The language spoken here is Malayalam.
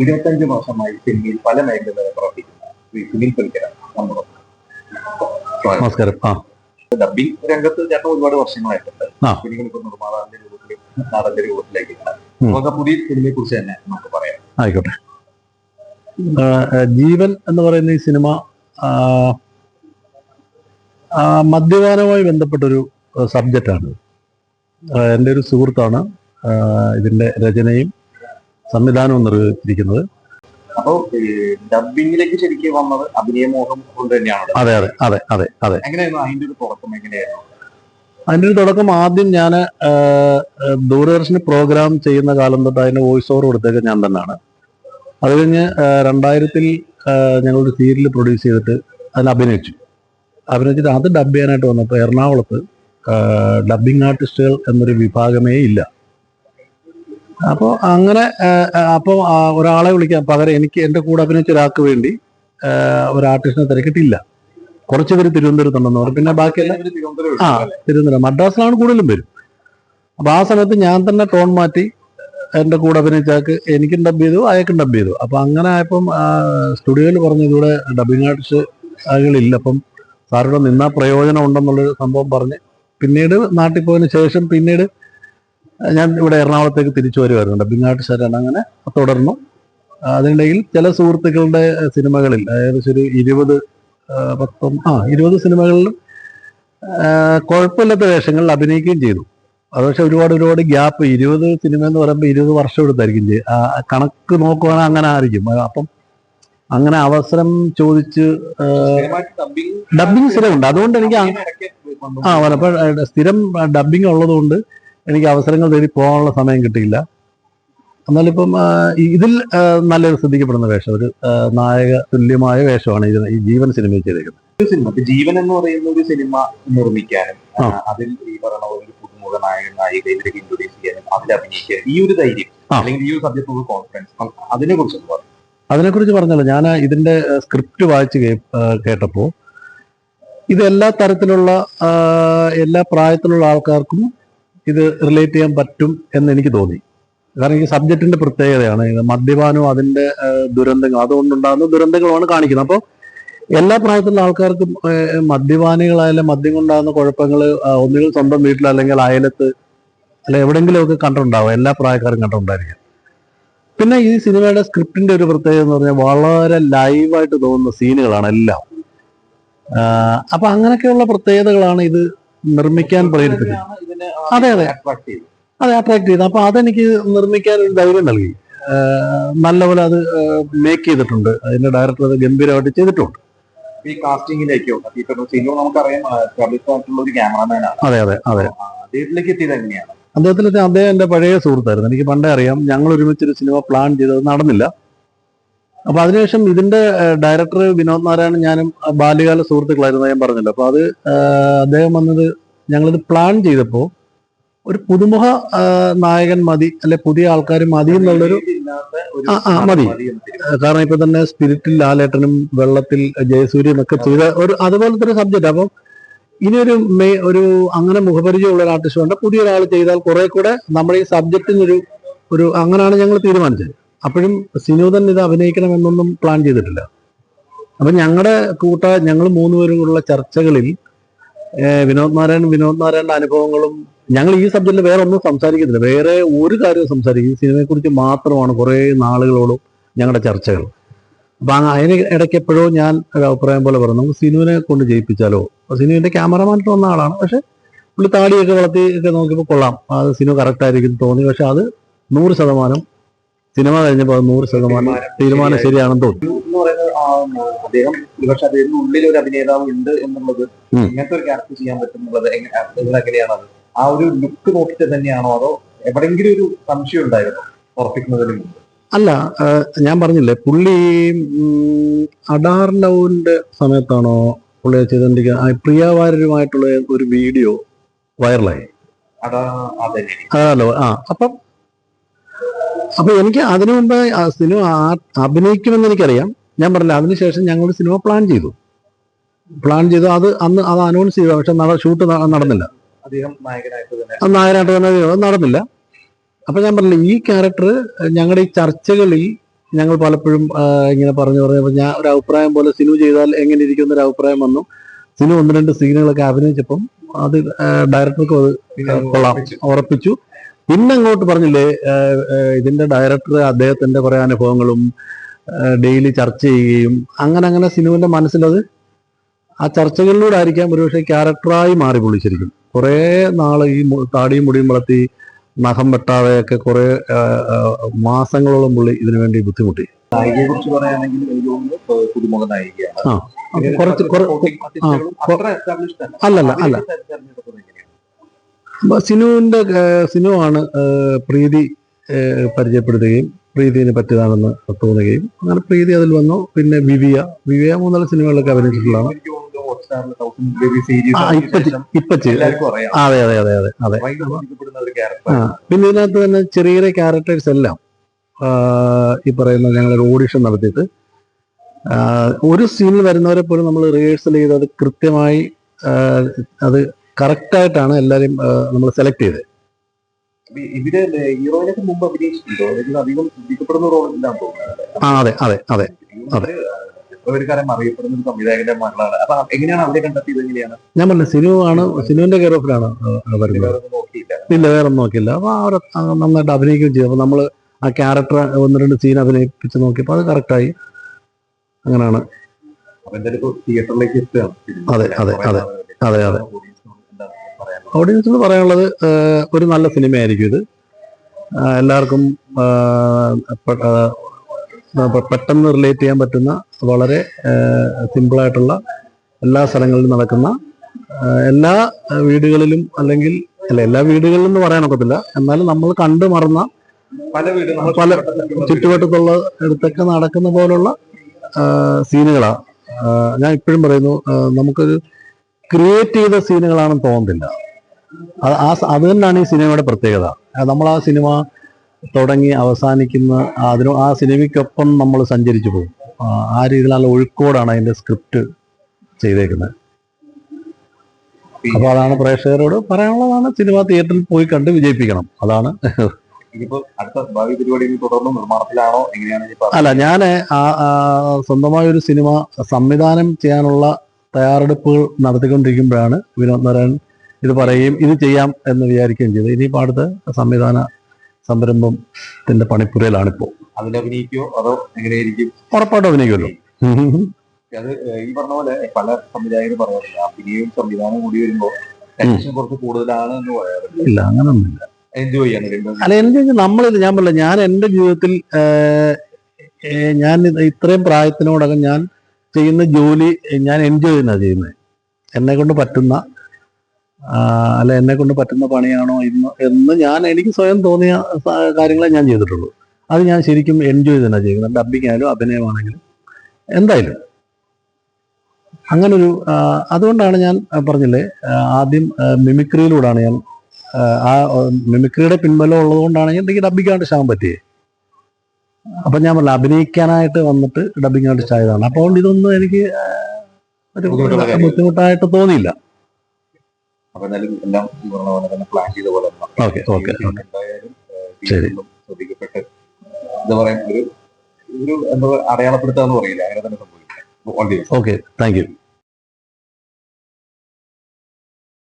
ഇരുപത്തഞ്ച് വർഷമായി സിനിമയിൽ പല മേഖലകളിൽ പ്രവർത്തിക്കുന്ന ശ്രീ സുനിൽ പൽക്കര നമ്മളോട് നമസ്കാരം. ആ. ഡബിംഗ് രംഗത്ത് ചേട്ടൻ ഒരുപാട് വർഷങ്ങളായിട്ടുണ്ട്. സിനിമകൾ ഇപ്പൊ നിർമ്മാതാവിന്റെ രൂപത്തിൽ നടന്റെ രൂപത്തിലേക്ക് ഉം. നമുക്ക് പുതിയ സിനിമയെ കുറിച്ച് തന്നെ നമുക്ക് പറയാം. ആയിക്കോട്ടെ. ജീവൻ എന്ന് പറയുന്ന ഈ സിനിമ മദ്യപാനവുമായി ബന്ധപ്പെട്ടൊരു സബ്ജക്റ്റാണ്. എന്റെ ഒരു സുഹൃത്താണ്. ഇതിന്റെ രചനയും സംവിധാനവും നിർവഹിച്ചിരിക്കുന്നത്. അപ്പോ ഡബിങ്ങിലേക്ക് ശരിക്കും വന്നത് അഭിനയമോഹം കൊണ്ട് തന്നെയാണ്? അതെ അതെ അതെ അതെ അതെ. എങ്ങനെയായിരുന്നു അതിന്റെ ഒരു തുടക്കം? എങ്ങനെയായിരുന്നു? അതിന്റെ ഒരു തുടക്കം ആദ്യം ഞാൻ ദൂരദർശന് പ്രോഗ്രാം ചെയ്യുന്ന കാലം തൊട്ട് അതിന്റെ വോയിസ് ഓവർ കൊടുത്തേക്ക് ഞാൻ തന്നെയാണ്. അത് കഴിഞ്ഞ് രണ്ടായിരത്തിൽ ഞങ്ങളൊരു സീരിയൽ പ്രൊഡ്യൂസ് ചെയ്തിട്ട് അതിൽ അഭിനയിച്ചു. അഭിനയിച്ചിട്ട് അത് ഡബ് ചെയ്യാനായിട്ട് വന്നപ്പോൾ എറണാകുളത്ത് ഡബിങ് ആർട്ടിസ്റ്റുകൾ എന്നൊരു വിഭാഗമേ ഇല്ല. അപ്പോൾ അങ്ങനെ അപ്പോൾ ഒരാളെ വിളിക്കാൻ പകരം എനിക്ക് എന്റെ കൂടെ അഭിനയിച്ച ഒരാൾക്ക് വേണ്ടി ഒരു ആർട്ടിസ്റ്റിനെ തിരക്കിട്ടില്ല. കുറച്ച് പേര് തിരുവനന്തപുരത്തുണ്ടെന്ന് പറഞ്ഞു. പിന്നെ ബാക്കിയെല്ലാം ആ തിരുവനന്തപുരം. മദ്രാസിലാണ് കൂടുതലും വരും അപ്പൊ ആ സമയത്ത് ഞാൻ തന്നെ ടോൺ മാറ്റി എന്റെ കൂടെ അഭിനയിച്ചാക്ക് എനിക്കും ഡബ് ചെയ്തു അയാൾക്കും ഡബ് ചെയ്തു. അപ്പൊ അങ്ങനെ ആയപ്പം സ്റ്റുഡിയോയിൽ പറഞ്ഞു ഇതിവിടെ ഡബിങ് ആർട്ടിസ്റ്റ് ആളുകളില്ല. അപ്പം സാറിവിടെ നിന്നാ പ്രയോജനം ഉണ്ടെന്നുള്ളൊരു സംഭവം പറഞ്ഞ് പിന്നീട് നാട്ടിൽ പോയതിനു ശേഷം പിന്നീട് ഞാൻ ഇവിടെ എറണാകുളത്തേക്ക് തിരിച്ചു വരുമായിരുന്നു ബിങ്ങാട്ട് ആർട്ടിസ്റ്റായിട്ടാണ് അങ്ങനെ തുടർന്നു. അതിനിടയിൽ ചില സുഹൃത്തുക്കളുടെ സിനിമകളിൽ ഏകദേശം ഒരു ഇരുപത് പത്തൊമ്പ ആ ഇരുപത് സിനിമകളിലും കുഴപ്പമില്ലാത്ത വേഷങ്ങളിൽ അഭിനയിക്കുകയും ചെയ്തു. അത് പക്ഷെ ഒരുപാട് ഒരുപാട് ഗ്യാപ്പ് ഇരുപത് സിനിമ എന്ന് പറയുമ്പോൾ ഇരുപത് വർഷം എടുത്തായിരിക്കും കണക്ക് നോക്കുവാണെങ്കിൽ അങ്ങനെ ആയിരിക്കും. അപ്പം അങ്ങനെ അവസരം ചോദിച്ച് ഡബിങ് സ്ഥിരമുണ്ട്. അതുകൊണ്ട് എനിക്ക്. ആ സ്ഥിരം ഡബിങ് ഉള്ളതുകൊണ്ട് എനിക്ക് അവസരങ്ങൾ തേടി പോകാനുള്ള സമയം കിട്ടിയില്ല. എന്നാലിപ്പം ഇതിൽ നല്ലൊരു ശ്രദ്ധിക്കപ്പെടുന്ന വേഷം ഒരു നായക തുല്യമായ വേഷമാണ് ഇത് ഈ ജീവൻ സിനിമയിൽ ചെയ്തേക്കുന്നത്. ഒരു സിനിമ ജീവൻ എന്ന് പറയുന്ന ഒരു സിനിമ നിർമ്മിക്കാനും അതിൽ ഈ പറയുന്ന ഒരു പുതുമുഖ നായകൻ നായിക ഇവരൊക്കെ ഇൻട്രൊഡ്യൂസ് ചെയ്യാനും അതിൽ അഭിനയിക്കാനും ഈ ഒരു ധൈര്യം അല്ലെങ്കിൽ ഈ ഒരു സബ്ജക്ട് കോൺഫിഡൻസ് അതിനെ കുറിച്ച് അതിനെക്കുറിച്ച് പറഞ്ഞല്ലോ ഞാൻ ഇതിന്റെ സ്ക്രിപ്റ്റ് വായിച്ച് കേട്ടപ്പോൾ ഇത് എല്ലാ തരത്തിലുള്ള എല്ലാ പ്രായത്തിലുള്ള ആൾക്കാർക്കും ഇത് റിലേറ്റ് ചെയ്യാൻ പറ്റും എന്ന് എനിക്ക് തോന്നി. കാരണം ഈ സബ്ജക്റ്റിന്റെ പ്രത്യേകതയാണ്. മദ്യപാനവും അതിന്റെ ദുരന്തങ്ങൾ അതുകൊണ്ടുണ്ടാകുന്ന ദുരന്തങ്ങളുമാണ് കാണിക്കുന്നത്. അപ്പോൾ എല്ലാ പ്രായത്തിലുള്ള ആൾക്കാർക്കും മദ്യപാനികളായാലും മദ്യം കൊണ്ടാകുന്ന കുഴപ്പങ്ങൾ ഒന്നുകിൽ സ്വന്തം വീട്ടിൽ അല്ലെങ്കിൽ അയലത്ത് അല്ലെ എവിടെയെങ്കിലുമൊക്കെ കണ്ടിട്ടുണ്ടാവും. എല്ലാ പ്രായക്കാരും കണ്ടിട്ടുണ്ടായിരിക്കും. പിന്നെ ഈ സിനിമയുടെ സ്ക്രിപ്റ്റിന്റെ ഒരു പ്രത്യേകത എന്ന് പറഞ്ഞാൽ വളരെ ലൈവായിട്ട് തോന്നുന്ന സീനുകളാണ് എല്ലാം. അപ്പൊ അങ്ങനെയൊക്കെയുള്ള പ്രത്യേകതകളാണ് ഇത് നിർമ്മിക്കാൻ പ്രേരിപ്പിച്ചത് അതെ അതെ, അതെ. അട്രാക്ട് ചെയ്തു അപ്പൊ അതെനിക്ക് നിർമ്മിക്കാൻ ഒരു ധൈര്യം നൽകി. നല്ലപോലെ അത് മേക്ക് ചെയ്തിട്ടുണ്ട്. അതിന്റെ ഡയറക്ടർ അത് ഗംഭീരമായിട്ട് ചെയ്തിട്ടുണ്ട്. ഈ കാസ്റ്റിംഗിലേക്കോ സിനിമ നമുക്കറിയാം ഒരു അതെ അതെ അതെ. അദ്ദേഹത്തിലേക്ക് എത്തിയത് എങ്ങനെയാണ്? അദ്ദേഹത്തിന് അദ്ദേഹം എന്റെ പഴയ സുഹൃത്തായിരുന്നു. എനിക്ക് പണ്ടേ അറിയാം ഞങ്ങൾ ഒരുമിച്ചൊരു സിനിമ പ്ലാൻ ചെയ്തത് നടന്നില്ല. അപ്പൊ അതിനുശേഷം ഇതിന്റെ ഡയറക്ടർ വിനോദ് നാരായണൻ ഞാനും ബാല്യകാല സുഹൃത്തുക്കളായിരുന്നു ഞാൻ പറഞ്ഞല്ലോ. അപ്പൊ അത് അദ്ദേഹം വന്നത് ഞങ്ങളിത് പ്ലാൻ ചെയ്തപ്പോ ഒരു പുതുമുഖ നായകൻ മതി അല്ലെ പുതിയ ആൾക്കാർ മതി എന്നുള്ളൊരു മതി. കാരണം ഇപ്പൊ തന്നെ സ്പിരിറ്റിൽ ലാലേട്ടനും വെള്ളത്തിൽ ജയസൂര്യനും ഒക്കെ ചെയ്ത ഒരു അതുപോലത്തെ ഒരു സബ്ജക്റ്റ് അപ്പം ഇനി ഒരു മെയ് ഒരു അങ്ങനെ മുഖപരിചയമുള്ള ഒരു ആർട്ടിസ്റ്റ് വേണ്ട. പുതിയ ഒരാൾ ചെയ്താൽ കുറെ കൂടെ നമ്മുടെ ഈ സബ്ജക്റ്റിനൊരു ഒരു അങ്ങനെയാണ് ഞങ്ങൾ തീരുമാനിച്ചത്. അപ്പോഴും സിനൂതൻ ഇത് അഭിനയിക്കണം എന്നൊന്നും പ്ലാൻ ചെയ്തിട്ടില്ല. അപ്പൊ ഞങ്ങളുടെ കൂട്ട ഞങ്ങൾ മൂന്നുപേരുള്ള ചർച്ചകളിൽ വിനോദ് നാരായണൻ വിനോദ് നാരായണന്റെ അനുഭവങ്ങളും ഞങ്ങൾ ഈ സബ്ജക്റ്റിൽ വേറെ ഒന്നും സംസാരിക്കുന്നില്ല വേറെ ഒരു കാര്യവും സംസാരിക്കും. സിനിമയെക്കുറിച്ച് സിനിമയെ കുറിച്ച് മാത്രമാണ് കുറെ നാളുകളോളം ഞങ്ങളുടെ ചർച്ചകൾ. അപ്പൊ അതിന് ഇടയ്ക്ക് എപ്പോഴോ ഞാൻ ഒരു അഭിപ്രായം പോലെ പറഞ്ഞു. നമുക്ക് സിനുവിനെ കൊണ്ട് ജയിപ്പിച്ചാലോ? അപ്പൊ സിനുവിന്റെ ക്യാമറമാനായിട്ട് വന്ന ആളാണ്. പക്ഷെ പുള്ളി താടിയൊക്കെ വളർത്തി ഒക്കെ നോക്കിയപ്പോൾ കൊള്ളാം. അത് സിനിമ കറക്റ്റ് ആയിരിക്കും തോന്നി. പക്ഷെ അത് നൂറ് ശതമാനം സിനിമ കഴിഞ്ഞപ്പോൾ നൂറ് ശതമാനം തീരുമാനം ശരിയാണെന്ന് തോന്നുന്നു. അദ്ദേഹം പക്ഷെ അദ്ദേഹത്തിന് ഉള്ളിൽ ഒരു അഭിനേതാവ് ഉണ്ട് എന്നുള്ളത് ഇങ്ങനത്തെ ഒരു ക്യാരക്ടർ ചെയ്യാൻ പറ്റുന്നുള്ളത് എങ്ങനെ നിങ്ങൾ എങ്ങനെയാണ് ആ ഒരു ലുക്ക് നോക്കിയിട്ട് തന്നെയാണോ അതോ എവിടെങ്കിലും ഒരു സംശയം ഉണ്ടായിരുന്നോ ഉറപ്പിക്കുന്നതിന് മുമ്പ്? അല്ല ഞാൻ പറഞ്ഞില്ലേ പുള്ളി അഡാർ ലവിന്റെ സമയത്താണോ പുള്ളി ചെയ്തോണ്ടിരിക്കുക പ്രിയവാരരുമായിട്ടുള്ള ഒരു വീഡിയോ വൈറലായി. അതാ അതെ. അതല്ലോ ആ അപ്പം അപ്പൊ എനിക്ക് അതിനു മുമ്പ് സിനിമ അഭിനയിക്കുമെന്ന് എനിക്കറിയാം. ഞാൻ പറഞ്ഞില്ല അതിനുശേഷം ഞങ്ങൾ സിനിമ പ്ലാൻ ചെയ്തു. പ്ലാൻ ചെയ്തു. അത് അന്ന് അത് അനൗൺസ് ചെയ്തു. പക്ഷെ ഷൂട്ട് നടന്നില്ല. അദ്ദേഹം നായകനായിട്ട് തന്നെ. നടന്നില്ല. അപ്പൊ ഞാൻ പറഞ്ഞില്ല ഈ ക്യാരക്ടർ ഞങ്ങളുടെ ഈ ചർച്ചകളിൽ ഞങ്ങൾ പലപ്പോഴും ഇങ്ങനെ പറഞ്ഞു പറഞ്ഞപ്പോൾ ഞാൻ ഒരു അഭിപ്രായം പോലെ സിനു ചെയ്താൽ എങ്ങനെ ഇരിക്കും എന്നൊരു അഭിപ്രായം വന്നു. സിനു ഒന്ന് രണ്ട് സീനുകളൊക്കെ അഭിനയിച്ചപ്പം അത് ഡയറക്ടർക്കും അത് കൊള്ളാം. ഉറപ്പിച്ചു. പിന്നെ അങ്ങോട്ട് പറഞ്ഞില്ലേ ഇതിന്റെ ഡയറക്ടർ അദ്ദേഹത്തിന്റെ കുറെ അനുഭവങ്ങളും ഡെയിലി ചർച്ച ചെയ്യുകയും അങ്ങനെ അങ്ങനെ സിനുവിന്റെ മനസ്സിലത് ആ ചർച്ചകളിലൂടെ ആയിരിക്കാം ഒരുപക്ഷെ ക്യാരക്ടറായി മാറി പൊളിച്ചിരിക്കും. കുറേ നാൾ ഈ താടിയും മുടിയും വളർത്തി നഖം വെട്ടാതെയൊക്കെ കുറെ മാസങ്ങളോളം പുള്ളി ഇതിനു വേണ്ടി ബുദ്ധിമുട്ടി. നായികയെ കുറിച്ച് പറയുകയാണെങ്കിൽ എനിക്ക് തോന്നുന്നു പുതുമുഖ നായികയാണ്. അല്ലല്ല അല്ല. അവരെ തിരഞ്ഞെടുക്കുന്നത് എങ്ങനെയാണ്? അപ്പൊ സിനുവിന്റെ ഏഹ്, സിനു ആണ് ഏഹ്, പ്രീതി പരിചയപ്പെടുത്തുകയും പ്രീതിന് പറ്റിയതാണെന്ന് തോന്നുകയും അങ്ങനെ പ്രീതി അതിൽ വന്നു. പിന്നെ വിവിയ. വിവിയ മൂന്നാൽ സിനിമകളിലൊക്കെ അഭിനയിച്ചിട്ടുള്ളതാണ്. അതെ അതെ അതെ അതെ അതെ. പിന്നെ ഇതിനകത്ത് തന്നെ ചെറിയ ചെറിയ ക്യാരക്ടേഴ്സ് എല്ലാം ഈ പറയുന്ന ഞങ്ങളൊരു ഓഡിഷൻ നടത്തിയിട്ട് ഒരു സീനിൽ വരുന്നവരെ പോലും നമ്മൾ റിഹേഴ്സൽ ചെയ്ത് അത് കൃത്യമായി അത് കറക്റ്റായിട്ടാണ് എല്ലാവരും നമ്മൾ സെലക്ട് ചെയ്തത് ഇവർ ഹീറോയിനൊക്കെ മുമ്പ് അഭിനയിച്ചിട്ടുണ്ടോ? അല്ലെങ്കിൽ അധികം ശ്രദ്ധിക്കപ്പെടുന്ന ആ അതെ അതെ അതെ അതെ. എത്രപേർക്കാരും അറിയപ്പെടുന്ന ഒരു സംവിധായകന്റെ മകളാണ്. അപ്പൊ എങ്ങനെയാണ് അവരെ കണ്ടെത്തിയത്? എങ്ങനെയാണ്? ഞാൻ പറഞ്ഞു സിനിമയാണ് സിനിമന്റെ സിനുവിന്റെ കെയർ ഓഫിലാണ് വരുന്നത്. ഇല്ല വേറെ ഒന്നും നോക്കിയില്ല. അപ്പൊ അവർ നന്നായിട്ട് അഭിനയിക്കുകയും ചെയ്തു. അപ്പൊ നമ്മൾ ആ ക്യാരക്ടർ ഒന്ന് രണ്ട് സീൻ അഭിനയിപ്പിച്ച് നോക്കിയപ്പോൾ അത് കറക്റ്റായി അങ്ങനെയാണ്. അതെ, അതെ, അതെ. അതെ അതെ? ഓഡിയൻസിന് പറയാനുള്ളത് ഒരു നല്ല സിനിമയായിരിക്കും ഇത്. എല്ലാവർക്കും പെട്ടെന്ന് റിലേറ്റ് ചെയ്യാൻ പറ്റുന്ന വളരെ സിമ്പിളായിട്ടുള്ള എല്ലാ സ്ഥലങ്ങളിലും നടക്കുന്ന എല്ലാ വീടുകളിലും അല്ലെങ്കിൽ അല്ല എല്ലാ വീടുകളിലും എന്ന് പറയാനൊക്കത്തില്ല എന്നാലും നമ്മൾ കണ്ടു മറന്ന പല വീട് പല ചുറ്റുവട്ടത്തുള്ള അടുത്തൊക്കെ നടക്കുന്ന പോലുള്ള സീനുകളാണ് ഞാൻ ഇപ്പോഴും പറയുന്നു നമുക്കൊരു ക്രിയേറ്റ് ചെയ്ത സീനുകളാണെന്ന് തോന്നുന്നില്ല. ആ അത് തന്നെയാണ് ഈ സിനിമയുടെ പ്രത്യേകത. നമ്മൾ ആ സിനിമ തുടങ്ങി അവസാനിക്കുന്ന അതിന് ആ സിനിമയ്ക്കൊപ്പം നമ്മൾ സഞ്ചരിച്ചു പോകും. ആ, രീതിയിലുള്ള രീതിയിൽ നല്ല ഒഴുക്കോടാണ് അതിന്റെ സ്ക്രിപ്റ്റ് ചെയ്തേക്കുന്നത്. അപ്പൊ അതാണ് പ്രേക്ഷകരോട് പറയാനുള്ളതാണ് സിനിമ തിയേറ്ററിൽ പോയി കണ്ട് വിജയിപ്പിക്കണം. അതാണ്. അല്ല ഞാൻ സ്വന്തമായ ഒരു സിനിമ സംവിധാനം ചെയ്യാനുള്ള തയ്യാറെടുപ്പുകൾ നടത്തിക്കൊണ്ടിരിക്കുമ്പോഴാണ് വിനോദ് നാരായൺ ഇത് പറയുകയും ഇത് ചെയ്യാം എന്ന് വിചാരിക്കുകയും ചെയ്തു. ഇനിയിപ്പോൾ അടുത്ത സംവിധാന സംരംഭത്തിന്റെ പണിപ്പുരയിലാണിപ്പോൾ അതിൽ അഭിനയിക്കോ അതോ എങ്ങനെയായിരിക്കും? ഉറപ്പായിട്ടും അഭിനയിക്കുമല്ലോ. അത് ഈ പറഞ്ഞ പോലെ പല സംവിധായകരും പറയാറില്ല അഭിനയവും സംവിധാനവും കൂടി വരുമ്പോ ടെൻഷൻ കുറച്ച് കൂടുതലാണ് എന്ന് പറയാറുണ്ട്. ഇല്ല അങ്ങനൊന്നുമില്ല. എൻജോയ് ചെയ്യാൻ രണ്ടും അല്ല എൻജോയ് നമ്മളിത് ഞാൻ പറഞ്ഞില്ല ഞാൻ എന്റെ ജീവിതത്തിൽ ഞാൻ ഇത്രയും പ്രായത്തിനോടകം ഞാൻ ചെയ്യുന്ന ജോലി ഞാൻ എൻജോയ് ചെയ്യുന്നതാണ് ചെയ്യുന്നത്. എന്നെ കൊണ്ട് പറ്റുന്ന അല്ല എന്നെ കൊണ്ട് പറ്റുന്ന പണിയാണോ ഇന്ന് എന്ന് ഞാൻ എനിക്ക് സ്വയം തോന്നിയ കാര്യങ്ങളെ ഞാൻ ചെയ്തിട്ടുള്ളൂ. അത് ഞാൻ ശരിക്കും എൻജോയ് തന്നെ ചെയ്യുന്നത്. ഡബിങ് ആയാലും അഭിനയമാണെങ്കിലും എന്തായാലും. അങ്ങനൊരു അതുകൊണ്ടാണ് ഞാൻ പറഞ്ഞില്ലേ ആദ്യം മിമിക്രിയിലൂടെയാണ് ഞാൻ ആ, മിമിക്രിയുടെ പിൻബലം ഉള്ളതുകൊണ്ടാണ് ഞാൻ എനിക്ക് ഡബിക്കാണ്ട് ശാൻ പറ്റിയേ. അപ്പം ഞാൻ പറഞ്ഞില്ല അഭിനയിക്കാനായിട്ട് വന്നിട്ട് ഡബ്ബിങ്ങാണ്ട് ചായതാണ് അപ്പോൾ ഇതൊന്നും എനിക്ക് ഒരു ബുദ്ധിമുട്ടായിട്ട് തോന്നിയില്ല. അപ്പൊ എന്തായാലും എല്ലാം ഈ പറഞ്ഞ പോലെ തന്നെ പ്ലാൻ ചെയ്ത പോലെ എന്തായാലും ശ്രദ്ധിക്കപ്പെട്ട് എന്താ പറയാ ഒരു ഒരു എന്താ അടയാളപ്പെടുത്തുക എന്ന് പറയില്ല. അങ്ങനെ തന്നെ സംഭവിക്കും. Okay thank you